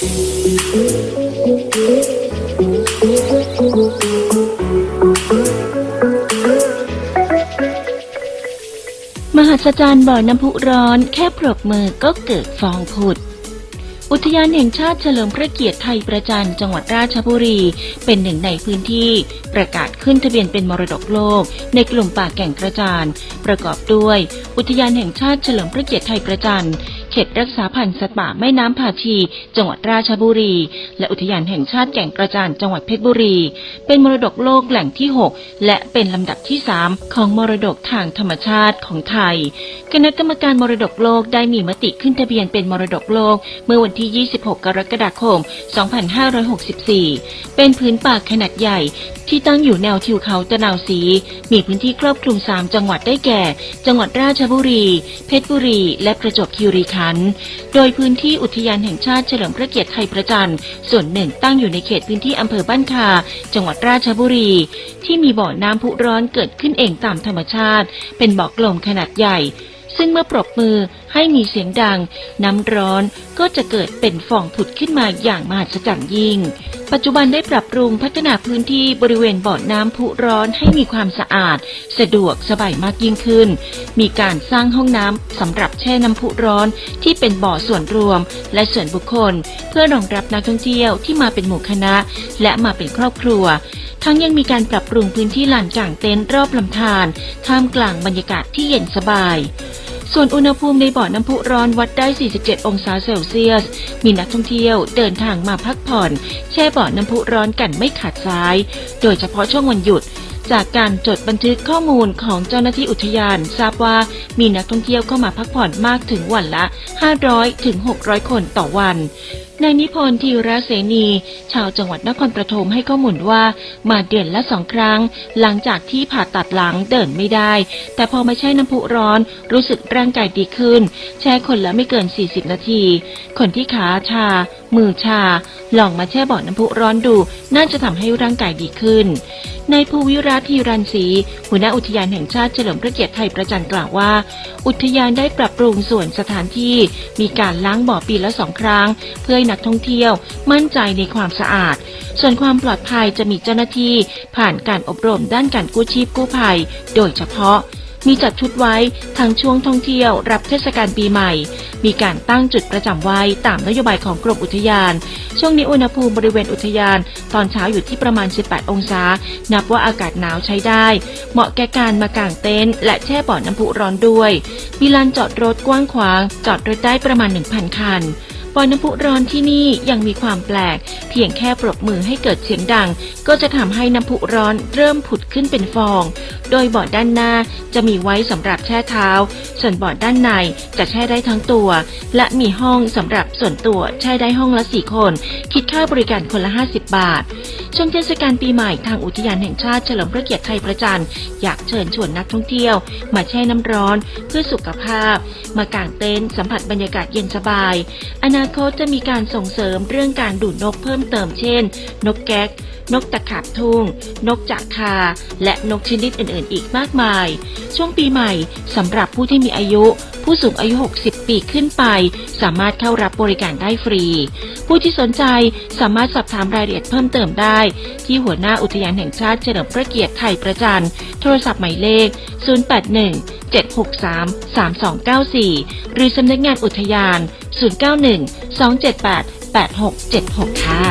มหัศจรรย์บ่อน้ำพุร้อนแค่ปรบมือก็เกิดฟองผุด อุทยานแห่งชาติเฉลิมพระเกียรติไทยประจันจังหวัดราชบุรี เป็นหนึ่งในพื้นที่ประกาศขึ้นทะเบียนเป็นมรดกโลก ในกลุ่มป่าแก่งกระจาน ประกอบด้วย อุทยานแห่งชาติเฉลิมพระเกียรติไทยประจัน ตรักษาพันธุ์สัตว์ป่าแม่น้ำผาชี จังหวัดราชบุรี และอุทยานแห่งชาติแก่งกระจานจังหวัดเพชรบุรี เป็นมรดกโลกแหล่งที่ 6 และเป็นลำดับที่ 3 ของมรดกทางธรรมชาติของไทย คณะกรรมการมรดกโลกได้มีมติขึ้นทะเบียนเป็นมรดกโลก เมื่อวันที่ 26 กรกฎาคม 2564 เป็นพื้นป่าขนาดใหญ่ที่ตั้งอยู่แนวทิวเขาตะนาวสี มีพื้นที่ครอบคลุม 3 จังหวัดได้แก่ จังหวัดราชบุรี เพชรบุรี และประจวบคีรีขันธ์โดยพื้นที่อุทยานแห่งชาติเฉลิมพระเกียรติไทยประจันส่วนหนึ่งตั้งอยู่ในเขตพื้นที่อำเภอบ้านคา จังหวัดราชบุรี ที่มีบ่อน้ำพุร้อนเกิดขึ้นเองตามธรรมชาติ เป็นบ่อกลมขนาดใหญ่ ซึ่งเมื่อปรบมือให้มีเสียงดัง น้ำร้อนก็จะเกิดเป็นฟองผุดขึ้นมาอย่างมหัศจรรย์ยิ่ง ปัจจุบันได้ปรับปรุงพัฒนาพื้นที่บริเวณบ่อน้ำพุร้อนให้มีความสะอาด สะดวกสบายมากยิ่งขึ้น มีการสร้างห้องน้ำสำหรับแช่น้ำพุร้อนที่เป็นบ่อส่วนรวม และส่วนบุคคล เพื่อรองรับนักท่องเที่ยวที่มาเป็นหมู่คณะ และมาเป็นครอบครัว ทั้งยังมีการปรับปรุงพื้นที่ลานกลางเต็นท์รอบลำธารท่ามกลางบรรยากาศที่เย็นสบาย ส่วนอุณหภูมิในบ่อน้ำพุร้อนวัดได้ 47 องศาเซลเซียส มีนักท่องเที่ยวเดินทางมาพักผ่อน แช่บ่อน้ำพุร้อนกันไม่ขาดสาย โดยเฉพาะช่วงวันหยุดจากการจดบันทึกข้อมูลของเจ้าหน้าที่อุทยาน ทราบว่ามีนักท่องเที่ยวเข้ามาพักผ่อนมากถึงวันละ 500 ถึง 600 คนต่อวัน นายนิพนธ์ธีระเสนี ชาวจังหวัดนครปฐมให้ข้อมูลว่า มาเดือนละสองครั้ง หลังจากที่ผ่าตัดหลังเดินไม่ได้ แต่พอมาแช่น้ำพุร้อนรู้สึกร่างกายดีขึ้น แช่คนละไม่เกิน 40 นาที คนที่ขาชา มือชา ลองมาแช่บ่อน้ำพุร้อนดู น่าจะทำให้ร่างกายดีขึ้นนายภูวิรัตน์ธีรันศรีหัวหน้าอุทยานแห่งชาติเฉลิมพระเกียรติไทยประจันกล่าวว่า อุทยานได้ปรับปรุงส่วนสถานที่ มีการล้างบ่อปีละสองครั้ง เพื่อนักท่องเที่ยวมั่นใจในความสะอาด ส่วนความปลอดภัยจะมีเจ้าหน้าที่ผ่านการอบรมด้านการกู้ชีพกู้ภัย โดยเฉพาะมีจัดชุดไว้ทั้งช่วงท่องเที่ยว รับเทศกาลปีใหม่ มีการตั้งจุดประจำไว้ตามนโยบายของกรมอุทยาน ช่วงนี้อุณหภูมิบริเวณอุทยาน ตอนเช้าอยู่ที่ประมาณ 18 องศา นับว่าอากาศหนาวใช้ได้ เหมาะแก่การมากางเต็นท์และแช่บ่อน้ำพุร้อนด้วย มีลานจอดรถกว้างขวาง จอดรถได้ประมาณ 1,000 คัน บ่อน้ำพุร้อนที่นี่ยังมีความแปลก เพียงแค่ปรบมือให้เกิดเสียงดัง ก็จะทำให้น้ำพุร้อนเริ่มผุดขึ้นเป็นฟอง โดยบ่อด้านหน้าจะมีไว้สำหรับแช่เท้า ส่วนบ่อด้านในจะแช่ได้ทั้งตัว และมีห้องสำหรับส่วนตัวแช่ได้ห้องละสี่คน คิดค่าบริการคนละ 50 บาทช่วงเทศกาลปีใหม่ทางอุทยานแห่งชาติเฉลิมพระเกียรติไทยประจันอยากเชิญชวนนักท่องเที่ยว มาแช่น้ำร้อนเพื่อสุขภาพ มากางเต็นท์สัมผัสบรรยากาศเย็นสบายอนาคตจะมีการส่งเสริมเรื่องการดูดนกเพิ่มเติมเช่น นกแก๊ก นกตะขาบทุ่ง นกจากคา และนกชนิดอื่นๆ อีกมากมาย ช่วงปีใหม่สำหรับผู้ที่มีอายุ ผู้สูงอายุ 60 ปีขึ้นไป สามารถเข้ารับบริการได้ฟรี ผู้ที่สนใจสามารถสอบถามรายละเอียดเพิ่มเติมได้ ที่หัวหน้าอุทยานแห่งชาติเฉลิมพระเกียรติไทยประจันโทรศัพท์หมายเลข 081 763 3294 หรือสำนักงานอุทยาน 091 278 8676 ค่ะ